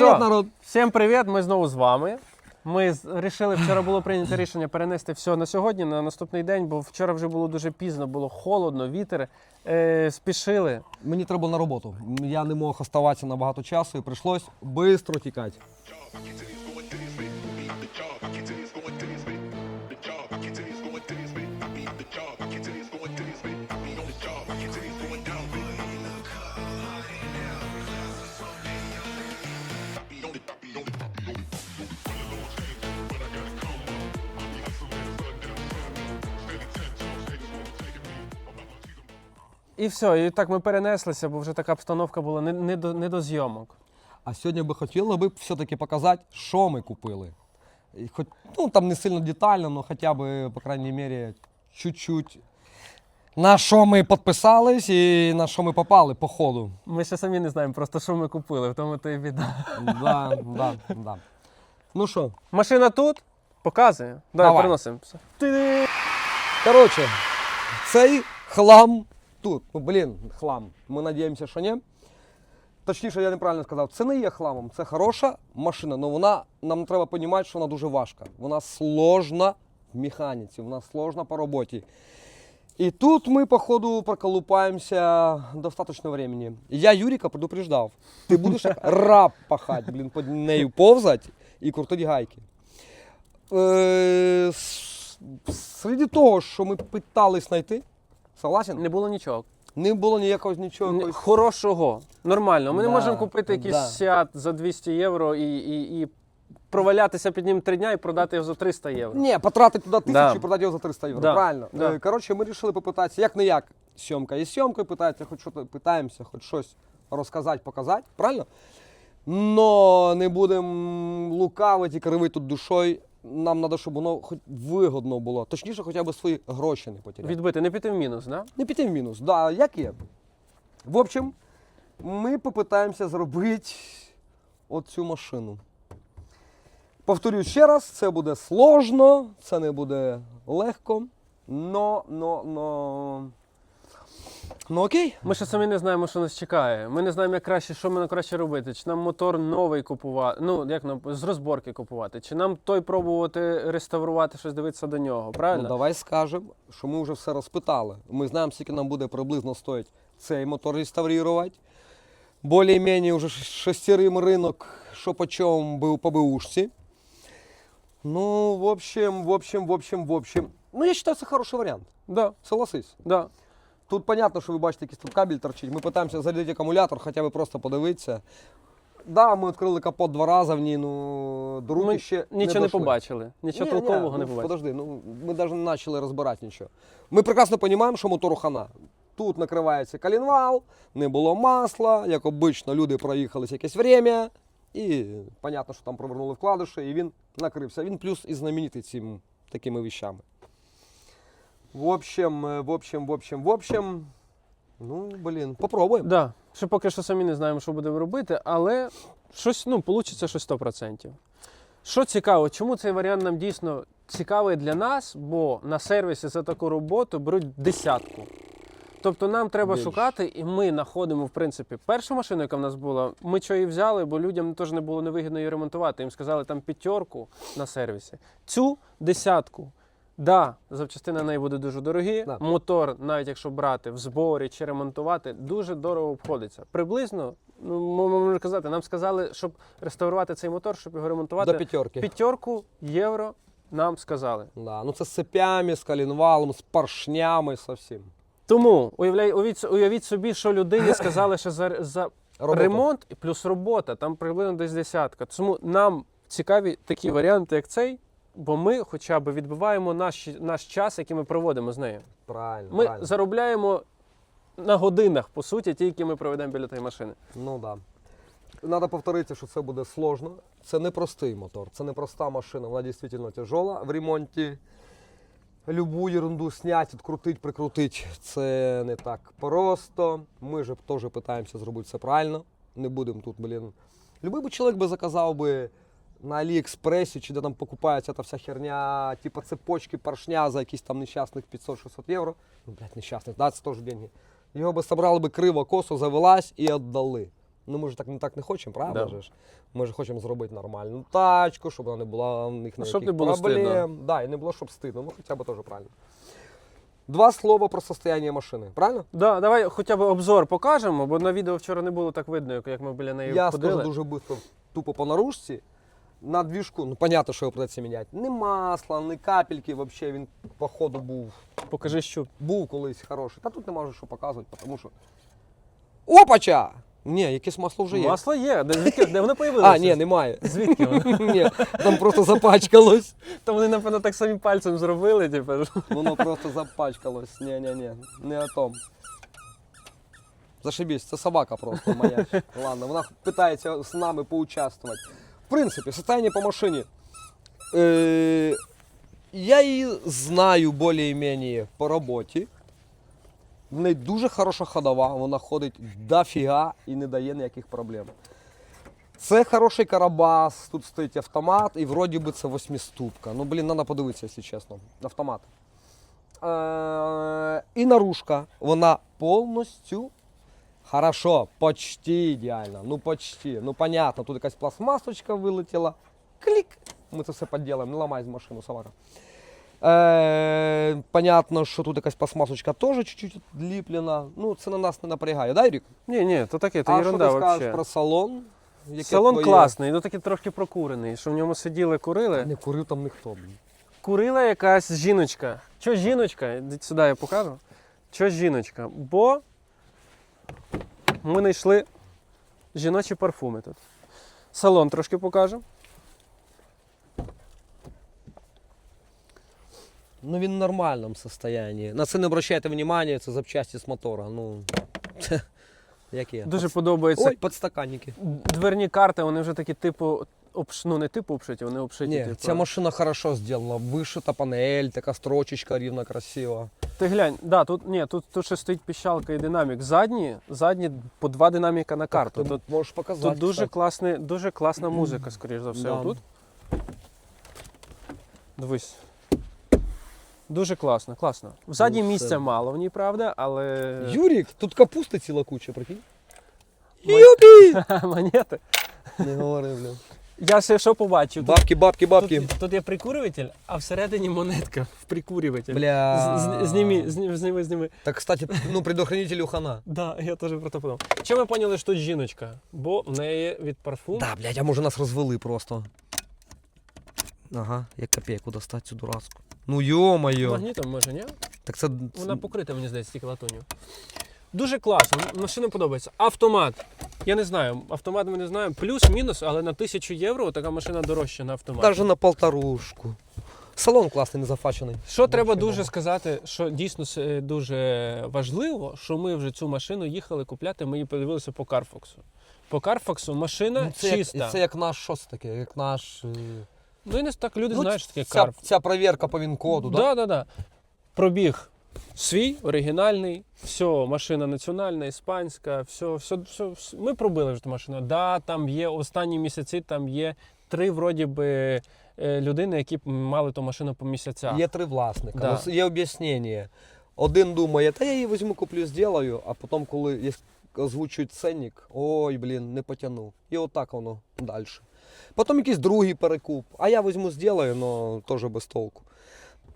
Привіт, народ! Всім привіт! Ми знову з вами. Ми вирішили, вчора було прийнято рішення перенести все на сьогодні, на наступний день, бо вчора вже було дуже пізно, було холодно, вітер. Е, спішили. Мені треба на роботу. Я не мог оставатися на багато часу і прийшлось швидко тікати. І все, і так ми перенеслися, бо вже така обстановка була не, не, до, не до зйомок. А сьогодні би хотіли би все-таки показати, що ми купили. І Хоч, ну, там не сильно детально, але хоча б, по крайній мірі, чуть-чуть. На що ми підписались і на що ми попали по ходу. Ми ще самі не знаємо просто, що ми купили, в тому то і біда. Да, да, да. Ну що, Машина тут, показує. Давай, Давай. переносимо. коротше, цей хлам тут. Ну, блін, хлам. Ми надіємося, що ні. Точніше, я неправильно сказав, це не є хламом, це хороша машина, але вона нам треба розуміти, що вона дуже важка. Вона сложна в механіці, вона сложна по роботі. І тут ми, походу, проколупаємося достатньо времени. Я Юрика предупреждав. Ти будеш раб пахати, блін, під нею повзати і крутити гайки. Е, серед того, що ми питались знайти, согласен? Не було нічого. Не було ніякого нічого. Ні, якогось- Хорошого, нормально. Ми не Да, можемо купити якийсь да. сят за 200 євро і, і, і провалятися під ним три дня і продати його за 300 євро. Ні, потратити туди тисячу Да. і продати його за 300 євро. Да, Правильно. да. Е, Коротше, ми вирішили попитатися, як не як. Сьомка є сьомкою, питається, хоч що питаємося, хоч щось розказати, показати. Правильно? Но не будемо лукавити і кривити тут душою. Нам треба, щоб воно хоч вигодно було. Точніше, хоча б свої гроші не потеряти. Відбити, не піти в мінус, да? Не піти в мінус, да, як є. В общем, ми попитаємося зробити оцю машину. Повторюю ще раз, це буде сложно, це не буде легко. Но, но, но. Ну окей. Ми ще самі не знаємо, що нас чекає. Ми не знаємо, як краще, що нам краще робити. Чи нам мотор новий купувати, ну як нам з розборки купувати, чи нам той пробувати реставрувати, щось дивитися до нього. Правильно? Ну, давай скажемо, що ми вже все розпитали. Ми знаємо, скільки нам буде приблизно стоїть цей мотор реставрувати. Более-менее вже ш- шестерим ринок, що по чому був по БУшці. Ну, в общем, в общем, в общем, в общем. Ну, я вважаю, це хороший варіант. Да, Согласись. да. Тут понятно, що ви бачите, якийсь тут кабель торчить. Ми питаємося зарядити акумулятор, хоча б просто подивитися. Да, ми відкрили капот два рази в ній, ну до руки Ми ще нічого не, дошли. побачили, нічого Ні, толкового ні, не ну, побачили. Подожди, ну ми навіть не почали розбирати нічого. Ми прекрасно розуміємо, що мотору хана. Тут накривається колінвал, не було масла, як обично, люди проїхалися якесь время, і понятно, що там провернули вкладиші, і він накрився. Він плюс і знаменитий цими такими вещами. В общем, е, в общем, в общем, в общем. Ну, блін, попробуємо. Да. Ще поки що самі не знаємо, що будемо робити, але щось, ну, вийде щось 100%. Що цікаво, чому цей варіант нам дійсно цікавий для нас, бо на сервісі за таку роботу беруть десятку. Тобто нам треба Більше. шукати, і ми знаходимо, в принципі, першу машину, яка в нас була, ми що її взяли, бо людям теж не було невигідно її ремонтувати. Їм сказали там п'ятерку на сервісі. Цю десятку. Да, запчастини на неї буде дуже дорогі. Да. Мотор, навіть якщо брати в зборі чи ремонтувати, дуже дорого обходиться. Приблизно, ну можна казати, нам сказали, щоб реставрувати цей мотор, щоб його ремонтувати. До п'ятерки. П'ятерку євро нам сказали. Да, ну це з цепями, з колінвалом, з поршнями, з всім. Тому уявляй, уявіть, уявіть собі, що людині сказали, що за, за Робота. ремонт і плюс робота, там приблизно десь десятка. Тому нам цікаві такі варіанти, як цей, бо ми хоча б відбиваємо наш, наш час, який ми проводимо з нею. Правильно. Ми правильно. заробляємо на годинах, по суті, ті, які ми проведемо біля тієї машини. Ну да. Треба повторити, що це буде сложно. Це не простий мотор, це не проста машина, вона дійсно тяжела в ремонті. Любу ерунду снять, відкрутить, прикрутить це не так просто. Ми ж теж питаємося зробити все правильно. Не будемо тут, блін. Любий би чоловік би заказав би на Аліекспресі, чи де там покупається та вся херня, типу цепочки, поршня за якісь там нещасних 500-600 євро. Ну, блядь, нещасних, да, це теж деньги. Його би собрали би криво, косо, завелась і віддали. Ну ми ж так не так не хочемо, правда? Да. ж? Ми ж хочемо зробити нормальну тачку, щоб вона не була в них ніяких не було проблем. стидно. Да, і не було, щоб стидно. Ну хоча б теж правильно. Два слова про состояние машини, правильно? Да, давай хоча б обзор покажемо, бо на відео вчора не було так видно, як- як ми біля неї Я ходили. скажу дуже швидко, тупо по наружці. На двіжку, ну понятно, що його придеться міняти. Ні масла, ні капельки, взагалі він по ходу був Покажи, що був колись хороший. Та тут не можу що показувати, тому що. Опача! Ні, якесь масло вже є. масло є. Де, звідки, де воно появилося? А, ні, немає. Звідки воно? Ні, там просто запачкалось. То вони, напевно, так самі пальцем зробили, типу. Воно просто запачкалось. Ні, ні, ні, не о том. Зашибісь, це собака просто моя. Ладно, вона питається з нами поучаствувати. В принципі, состояние по машині. Е, я її знаю більш-менш по роботі. В неї дуже хороша ходова, вона ходить дофіга і не дає ніяких проблем. Це хороший карабас, тут стоїть автомат, і вроді би це восьмиступка. Ну, блін, треба подивитися, якщо чесно. Автомат. Е, і наружка, вона повністю хорошо, почти ідеально. Ну, почти. Ну, понятно, тут якась пластмасочка вилетіла. Клік. Ми це все підділимо, не ламай з машину, собака. Е, понятно, що тут якась пластмасочка теж чуть-чуть ліплена. Ну, це на нас не напрягає, да, Юрік? Ні, ні, то таке, то а що ерунда ти скажеш взагалі. про салон? Яке Салон твоє? класний, ну такий трошки прокурений, що в ньому сиділи, курили. Не курив там ніхто. блін. Курила якась жіночка. Чого жіночка? Сюди, я покажу. Чого жіночка? Бо ми знайшли жіночі парфуми тут. Салон трошки покажу. Ну він в нормальному состоянні. На це не обращайте внимання, це запчасті з мотора. Ну, це, як є. Дуже подобається. Ой, подстаканники. Дверні карти, вони вже такі, типу, обш... ну не типу обшиті, вони обшиті. Ні, типу. ця машина хорошо зроблена. Вишита панель, така строчечка рівна, красива. Ти глянь, да, тут, ні, тут, тут ще стоїть піщалка і динамік. Задні, задні по два динаміка на карту. Ти Тут, можеш показати. тут дуже, класний, дуже класна музика, скоріш за все. Да. Отут. Дивись. Дуже класно, класно. Взаді Ну, місця мало в ній, правда, але. Юрік, тут капусти ціла куча, прикинь. Юпі! Монети. Не говори, блін. Я ще що побачив? Тут, Бабки, бабки, бабки. тут, тут є прикурюватель, а всередині монетка в прикурюватель. Бля. З- з- Зніми, зніми, зніми, зніми. Так, кстати, ну, предохранителю хана. Да, я теж про це подумав. Чому ми поняли, що тут жіночка? Бо в неї від парфуму. Да, блядь, а може нас розвели просто. Ага, як копійку достати цю дурацьку. Ну йо-моє. Магнітом може, ні? Так це. Вона покрита, мені здається, тільки латунью. Дуже класно, машина подобається. Автомат. Я не знаю, автомат ми не знаємо. Плюс-мінус, але на тисячу євро така машина дорожча на автомат. Даже на полторушку. Салон класний, не зафачений. Що треба дуже бомба. сказати, що дійсно е, дуже важливо, що ми вже цю машину їхали купляти, ми її подивилися по Карфоксу. По Карфоксу машина Ну, це, чиста. як, це як наш, що це таке? Як наш. е, Ну і не так люди ну, знають, що таке ця, Карф. ця перевірка по він-коду, да? Да, да, да. Пробіг свій, оригінальний, все, машина національна, іспанська, все, все, все, все. Ми пробили вже ту машину. Да, там є останні місяці, там є три вроді би е, людини, які мали ту машину по місяцях. Є три власника. Да. Ну, Є об'яснення. Один думає, та я її візьму, куплю, зроблю, а потім, коли озвучують ценник, ой, блін, не потягну. І отак воно далі. Потім якийсь другий перекуп. А я візьму, зроблю, але теж без толку.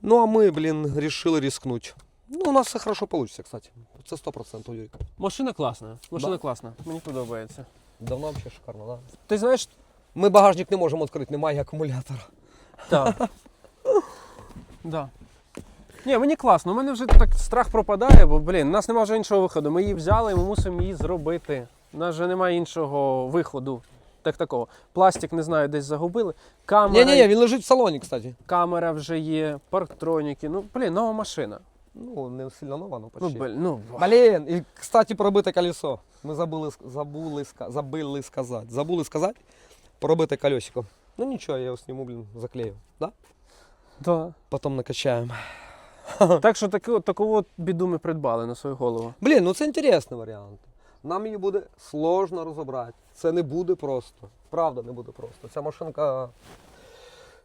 Ну, а ми, блін, вирішили рискнути. Ну, у нас все хорошо вийде, кстати. Це 100% Юрік. Машина класна. Машина Да. класна. Мені подобається. Давно взагалі шикарно, да? Ти знаєш, Ми багажник не можемо відкрити, немає акумулятора. так. да. Ні, мені класно. У мене вже так страх пропадає, бо, блін, у нас немає вже іншого виходу. Ми її взяли і ми мусимо її зробити. У нас вже немає іншого виходу. Так такого. Пластик, не знаю, десь загубили. Камера, Ні, ні, він лежить в салоні, кстати. камера вже є, парктроніки. Ну, блін, нова машина. Ну, не сильно нова, ну Ну, почти. блін, ну, Блін, і, кстати, пробите колесо. Ми забули, забули, ска- забили сказати. Забули сказати? Пробите колесико. Ну нічого, я його сніму, блін, заклею. Да? да. Потім накачаємо. Так що таку, таку от біду ми придбали на свою голову. Блін, ну це інтересний варіант. Нам її буде сложно розібрати. Це не буде просто. Правда, не буде просто. Ця машинка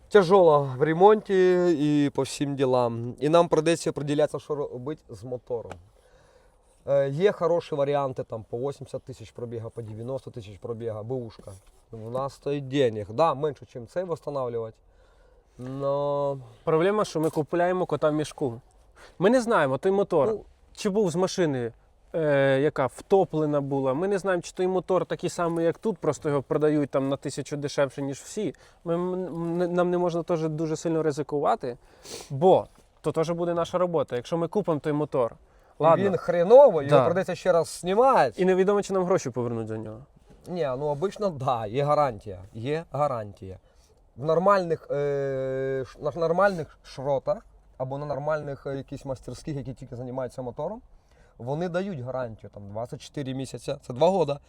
тяжела в ремонті і по всім ділам. І нам прийдеться приділятися, що робити з мотором. Є хороші варіанти там по 80 тисяч пробіга, по 90 тисяч пробіга, бушка. У нас стоїть денег. Да, менше, ніж цей встановлювати. Но Проблема, що ми купуємо кота в мішку. Ми не знаємо той мотор, Ну, чи був з машини, е, яка втоплена була. Ми не знаємо, чи той мотор такий самий, як тут, просто його продають там на тисячу дешевше, ніж всі. Ми, нам не можна теж дуже сильно ризикувати, бо то теж буде наша робота. Якщо ми купимо той мотор, ладно, він хреновий, його Да. придеться ще раз знімати. і невідомо, чи нам гроші повернуть за нього. Ні, ну обично, да, є гарантія. Є гарантія. В нормальних, е, на нормальних шротах або на нормальних е, якісь мастерських, які тільки займаються мотором, вони дають гарантію там 24 місяці, це 2 года.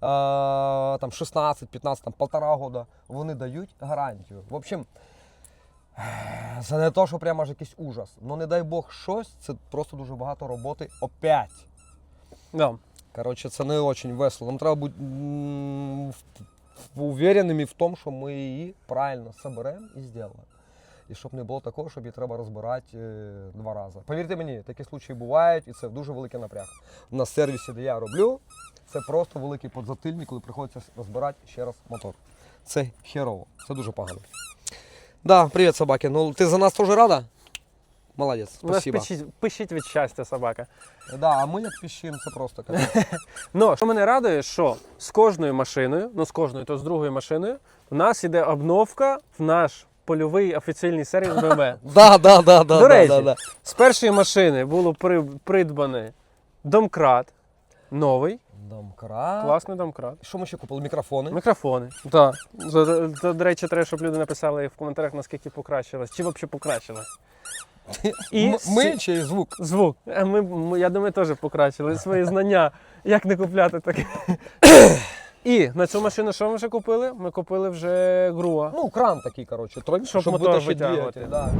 А, там 16, 15, там полтора года. Вони дають гарантію. В общем, це не то, що прямо аж якийсь ужас. Ну не дай Бог щось, це просто дуже багато роботи опять. Да. Коротше, це не дуже весело. Нам треба бути увереними в тому, що ми її правильно соберемо і зробимо. І щоб не було такого, щоб її треба розбирати е, два рази. Повірте мені, такі случаї бувають, і це дуже великий напряг. На сервісі, де я роблю, це просто великий подзатильник, коли приходиться розбирати ще раз мотор. Це херово, це дуже погано. Да, привіт, собаки. Ну ти за нас теж рада? Молодець, спасибо. пишіть, пишіть від щастя собака. Да, а ми як піщим, це просто капець. Ну, що мене радує, що з кожною машиною, ну з кожною, то з другою машиною, в нас іде обновка в наш польовий офіційний сервіс BMW. Да, да, да, да, До да, речі, да, да. з першої машини було при, придбаний домкрат, новий, Домкрат. класний домкрат. Що ми ще купили? Мікрофони. Мікрофони. Так. До, до, до речі, треба, щоб люди написали в коментарях, наскільки покращилось, чи взагалі покращилось. І М- Ми чи звук? Звук. А ми, ми- я думаю, теж покращили свої знання, як не купляти таке. І на цю машину що ми вже купили? Ми купили вже груа. Ну, кран такий, коротше, тройний, Щоб щоб, мотор витащити витягувати. двигатель. Да.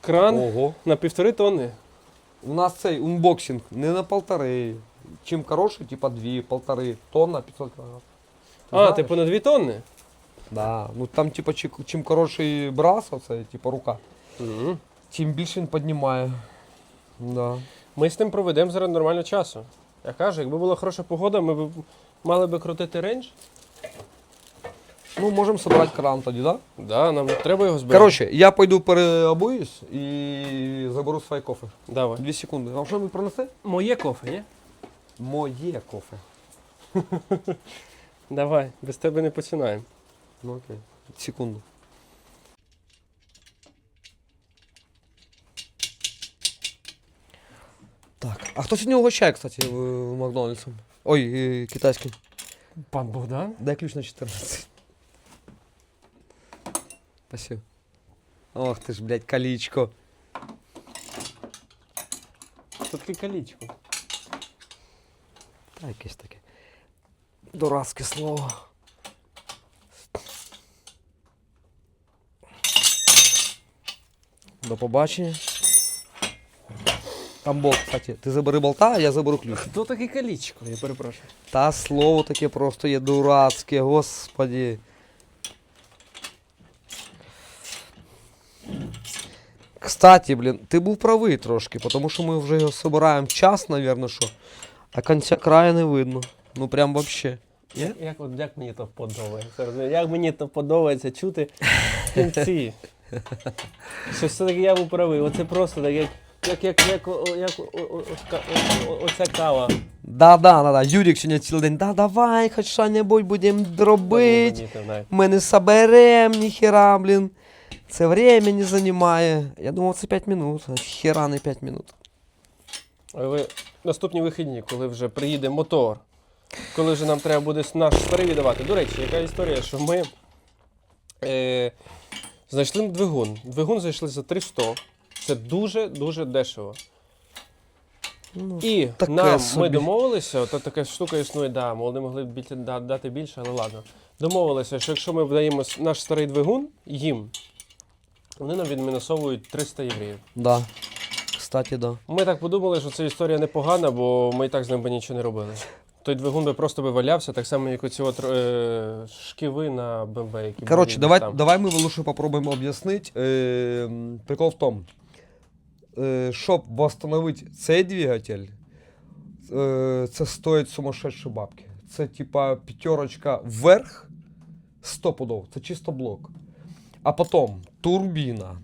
Кран Ого. на півтори тонни. У нас цей унбоксинг не на полтори. Чим коротше, типа дві, полтори, тонна, 500 кг. А, типу на дві тонни? Да. Ну там, типа, чи- чим коротший брас, оце, типа рука, тим більше він піднімає. Да. Ми з ним проведемо зараз нормально часу. Я кажу, якби була хороша погода, ми б мали би крутити рейндж. Ну, можемо зібрати кран тоді, да? Да, нам треба його збирати. Коротше, я пойду переобуюсь і заберу своє кофе. давай. Дві секунди. Вам що ви принесе? Моє кофе, є? Моє кофе. Давай, без тебе не починаємо. Ну окей. Секунду. Так. А хто сьогодні угощає, кстати, в, Макдональдсом? Ой, китайським. Пан Богдан? Дай ключ на 14. Спасибо. Ох ти ж, блядь, колічко. Тут таке колічко. Та якесь таке. Дурацьке слово. До побачення. Там болт, кстати. Ти забери болта, а я заберу ключ. Хто таке колічко? Я перепрошую. Та слово таке просто є дурацьке, господі. Кстати, блін, ти був правий трошки, тому що ми вже його збираємо час, напевно, що. А кінця краю не видно. Ну прям вообще. Є? Як, от, як мені то подобається? Як мені то подобається чути в кінці. Що все-таки я був правий. Оце просто так, як, як, як, як, як оця кава. Да, да, да, да. Юрік сьогодні цілий день. Да, давай, хоч що-небудь будемо робити. Замітив навіть. Ми не соберем ніхера, блін. Це время не займає. Я думав, це 5 минут. Хера не 5 минут. А ви наступні вихідні, коли вже приїде мотор, коли вже нам треба буде наш старий віддавати. До речі, яка історія, що ми е, знайшли двигун. Двигун знайшли за 300. Це дуже-дуже дешево. Ну, І таке нам ми домовилися, от така штука існує, да, молоді могли б більше, да, дати більше, але ладно. Домовилися, що якщо ми вдаємо наш старий двигун їм, вони нам відмінусовують 300 євреїв. Да. Кстати, да. Ми так подумали, що ця історія непогана, бо ми і так з ним би нічого не робили. Той двигун би просто би валявся, так само, як оці от, е, шківи на БМВ, які Коротше, були давай, там. давай ми лучше попробуємо об'яснити. Е, прикол в тому. Е, щоб восстановити цей двигатель, е, це стоїть сумасшедші бабки. Це типа п'ятерочка вверх, 100 пудов, це чисто блок. А потім турбіна.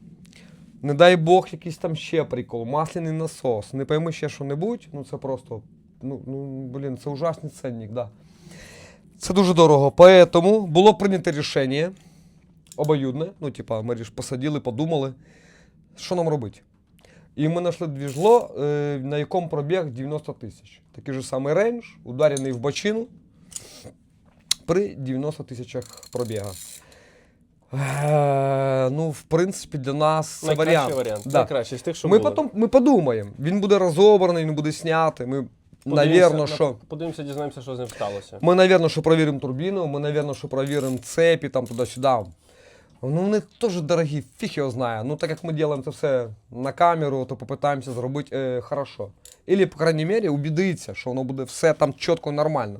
Не дай Бог, якийсь там ще прикол, масляний насос. Не пойми ще що-небудь, ну це просто, ну, ну блін, це ужасний ценник, да. Це дуже дорого. Поэтому було прийнято рішення обоюдне. Ну, типа, ми ж посадили, подумали, що нам робити. І ми знайшли двіжло, е, на якому пробіг 90 тисяч. Такий же самий рейндж, ударений в бочину при 90 тисячах пробіга. Е, ну, в принципі, для нас це варіант. варіант. Да. Найкращий з тих, що Ми потім ми подумаємо. Він буде розобраний, він буде снятий. Ми, Подивимося, навірно, на- що. Подивимося, дізнаємося, що з ним сталося. Ми, навірно, що провіримо турбіну, ми, навірно, що провіримо цепі там туди-сюди. Ну, вони теж дорогі, фіг його знає. Ну, так як ми робимо це все на камеру, то попитаємося зробити е, хорошо. Ілі, по крайній мірі, убідитися, що воно буде все там чітко нормально.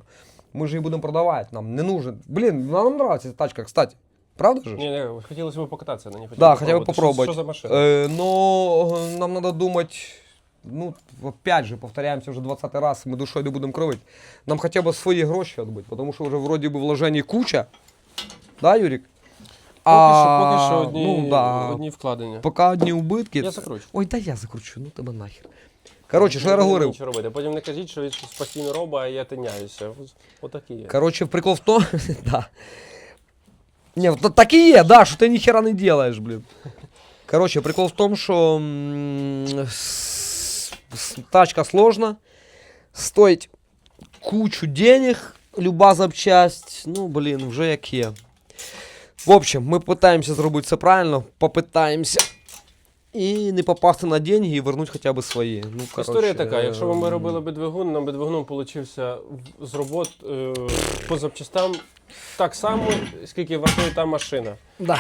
Ми ж її будемо продавати, нам не нужен. Блін, нам подобається ця тачка, кстати. Правда ж? Ні, ні, хотілося б покататися на ній. Да, хотя бы Що- попробовать. Що, за машина? Э, но нам надо думать, ну, опять же, повторяемся уже 20 раз, мы душой не будем кровить. Нам хотя бы свои гроши отбыть, потому что уже вроде бы вложений куча. Да, Юрик? Поки що, поки що одні, ну, да. одні вкладення. Пока одні убитки. Я закручу. Ой, да я закручу, ну тебе нахер. Короче, що я говорив? Нічого робити. Потім не кажіть, що він щось постійно робить, а я тиняюся. Отакі є. Короче, прикол в том, да. Не, вот так и є, да, что ты ни хера не делаешь, блин. Короче, прикол в том, что м, с- с- тачка сложна, стоїть кучу денег, люба запчасть, ну, блин, вже як є. В общем, ми питаємося зробити це правильно, попитаємося. І не попасти на деньги і вернути хоча б свої. Ну, короче, Історія така, якщо б ми ем, робили би двигун, нам би двигуном получився з робот е, по запчастам так само, скільки вартує та машина. Да.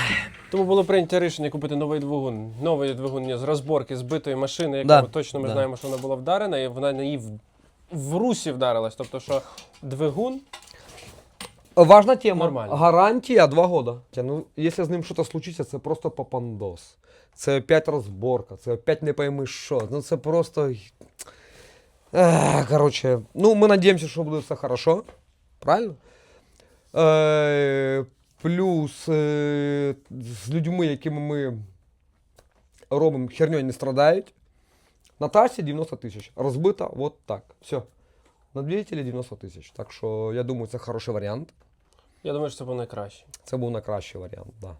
Тому було прийнято рішення купити новий двигун. Новий двигун з розборки збитої машини, яка Да, точно ми да. знаємо, що вона була вдарена, і вона на її в, в русі вдарилась. Тобто, що двигун Важна тема. Нормально. Гарантія 2 года. Ну, якщо з ним щось случиться, це просто попандос. Це опять розборка, це опять не пойми що. Ну це просто. Короче, ну ми надіємося, що буде все хорошо. Правильно? Е, плюс е, з людьми, якими ми робимо херньою не страдають. На трасі 90 тисяч. Розбита от так. Все. На двигателі 90 тисяч. Так що я думаю, це хороший варіант. Я думаю, що це був найкраще. Це був найкращий варіант, так. Да.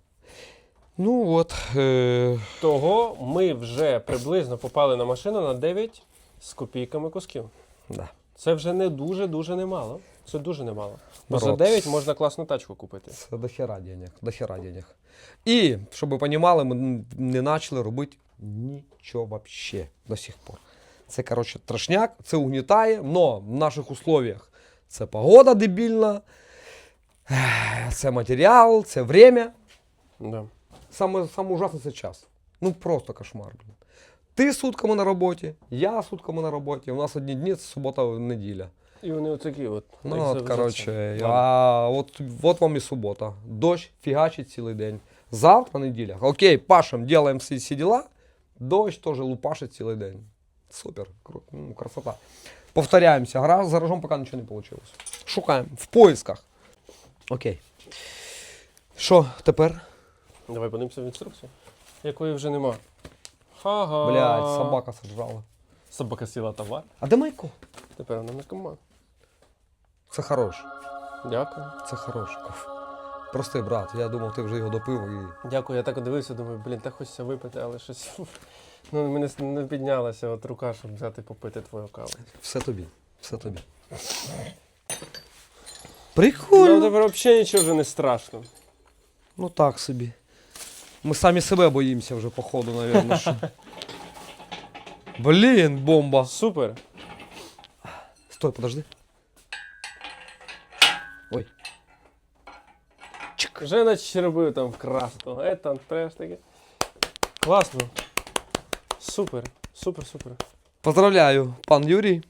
Ну от. Е... Того ми вже приблизно попали на машину на 9 з копійками кусків. Да. Це вже не дуже-дуже немало. Це дуже немало. Бо за 9 можна класну тачку купити. Це дохера денег, дохера денег. І, щоб ви розуміли, ми не почали робити нічого вообще до сих пор. Це, коротше, трошняк, це угнітає, но в наших условиях це погода дебільна, це матеріал, це время. Да. Саме, саме ужасне це час. Ну просто кошмар, блін. Ти сутками на роботі, я сутками на роботі. У нас одні дні це субота, неділя. І вони отакі от. Ну, от, коротше, а от, от вам і субота. Дощ фігачить цілий день. Завтра неділя. Окей, пашем, делаем всі, всі діла. Дощ теж лупашить цілий день. Супер, ну, красота. Повторяємося. Гра з гаражом поки нічого не вийшло. Шукаємо в поисках. Окей. Що тепер? Давай подивимося в інструкцію. Якої вже нема. Ха-га. Блядь, собака сожрала. Собака сіла товар. А де Майко? Тепер вона не команд. Це хорош. Дякую. Це хорош. Простий брат. Я думав, ти вже його допив і. Дякую, я так дивився, думаю, блін, так хочеться випити, але щось. Ну, мене не піднялася от рука, щоб взяти попити твою каву. Все тобі. Все тобі. Ну, Прикольно. тепер взагалі нічого вже не страшно. Ну так собі. Ми самі себе боїмося вже, походу, навірно. Що. Блін, бомба. Супер. Стой, подожди. Ой. Вже наче робив там красно. Е, там треш таке. Класно. Супер. Супер, супер. Поздравляю, пан Юрій.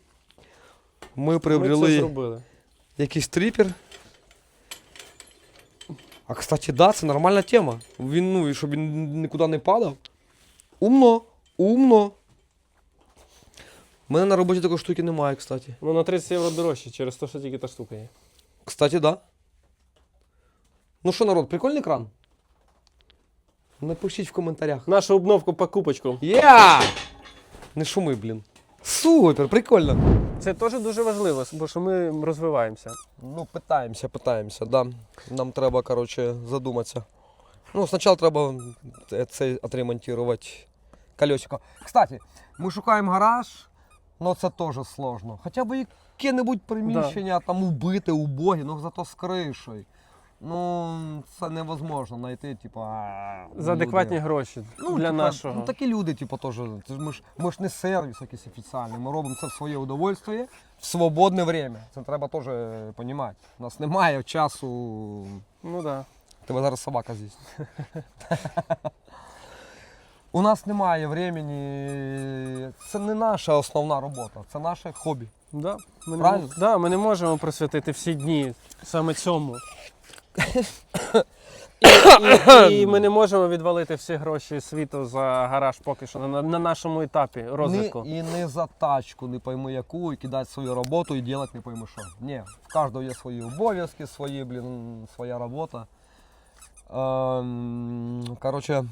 Ми приобрели. Ми це зробили. Якийсь трипер. А кстати, да, це нормальна тема. Він, ну, і щоб він нікуди не падав. Умно, умно. У мене на роботі такої штуки немає, кстати. Ну на 30 євро дорожче, через те, що тільки та штука є. Кстати, да. Ну що, народ, прикольний кран? Напишіть в коментарях. Нашу обновку покупочку. Я! Не шуми, блін. Супер, прикольно. Це теж дуже важливо, бо що ми розвиваємося. Ну, питаємося, питаємося, да. Нам треба, коротше, задуматися. Ну, спочатку треба це отремонтувати колесико. Кстати, ми шукаємо гараж, але це теж сложно. Хоча б яке-небудь приміщення там убите, убогі, ну зато з кришею. Ну, це невозможно знайти, типу. За адекватні люди. гроші Ну, для типа, нашого. Ну, такі люди, типу, теж. Ми ж, ми ж не сервіс якийсь офіціальний. Ми робимо це в своє удовольствие, в свободне время. Це треба теж розуміти. У нас немає часу. Ну так. Да. Тебе зараз собака з'їсть. У нас немає времени. Це не наша основна робота, це наше хобі. Да, ми, не, Правильно? да, ми не можемо присвятити всі дні саме цьому. І, і, і ми не можемо відвалити всі гроші світу за гараж поки що на, на нашому етапі розвитку. Ні, і не за тачку, не пойми яку, і кидати свою роботу і робити не пойми що. Ні, в кожного є свої обов'язки, свої, блін, своя робота. Ем, коротше,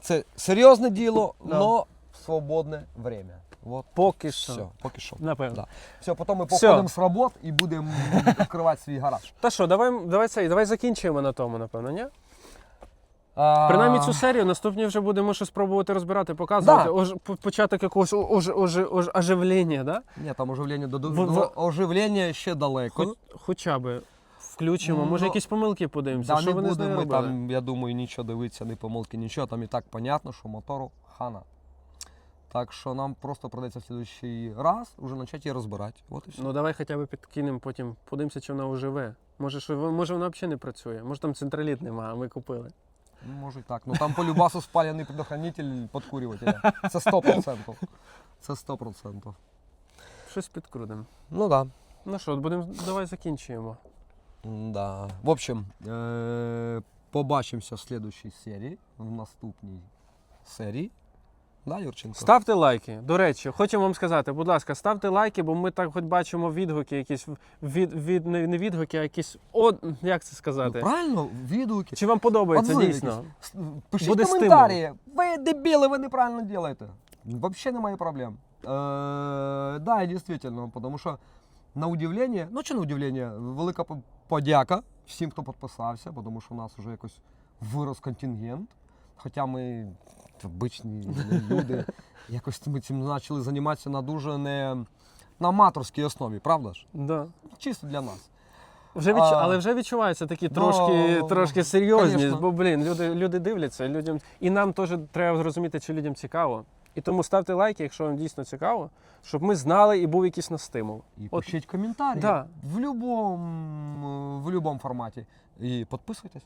це серйозне діло, але в свободне время. Вот. Поки що. Все, поки що. Напевно. Да. Все, потім ми походимо з робот і будемо відкривати свій гараж. Та що, давай, давай, цей, давай закінчуємо на тому, напевно, ні? А, Принаймні цю серію, наступні вже будемо щось пробувати розбирати, показувати. Да. Ож, по- початок якогось ож, ож, ож, оживлення, да? Ні, там оживлення до, В- в- до оживлення ще далеко. Хоч, хоча би включимо, може Ну, якісь помилки подивимося, Да, що не вони з нею будемо ми робили. там, я думаю, нічого дивитися, ні помилки, нічого. Там і так понятно, що мотору хана. Так що нам просто придеться в следующий раз вже почати її розбирати. От і все. Ну давай хоча б підкинемо потім, подивимося, чи вона оживе. Може, що, може вона взагалі не працює. Може там централіт немає, а ми купили. Ну, може і так. Ну там по любасу спаляний предохранитель подкурювателя. Це 100%. Це 100%. Щось підкрутимо. Ну да. Ну що, будемо, давай закінчуємо. Да. В общем, е- побачимося в следующій серії, в наступній серії. Да, Юрченко? Ставте лайки. До речі, хочемо вам сказати, будь ласка, ставте лайки, бо ми так хоч бачимо відгуки, якісь від, від не не відгуки, а якісь от як це Ну, сказати. правильно, відгуки. Чи вам подобається Отзиви дійсно? якісь. Пишіть Буде коментарі. Ви дебіли, ви неправильно робите. Взагалі немає проблем. Е, да, дійсно, тому що на удивлення, ну чи на удивлення, велика подяка всім, хто підписався, тому що у нас вже якось вирос контингент. Хоча ми обичні люди, якось ми цим почали займатися на дуже не на аматорській основі, правда ж? Да. Чисто для нас. Вже відчу... А, Але вже відчувається такі да, трошки, трошки серйозність, конечно. бо блін, люди, люди дивляться, людям і нам теж треба зрозуміти, чи людям цікаво. І тому ставте лайки, якщо вам дійсно цікаво, щоб ми знали і був якийсь нас стимул. І От- пишіть коментарі Да. в любому, в любому форматі. І підписуйтесь.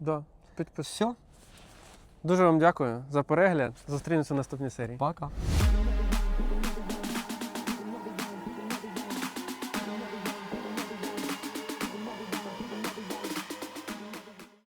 Да. Підпис... Все, Дуже вам дякую за перегляд. Зустрінемося в наступній серії. пока.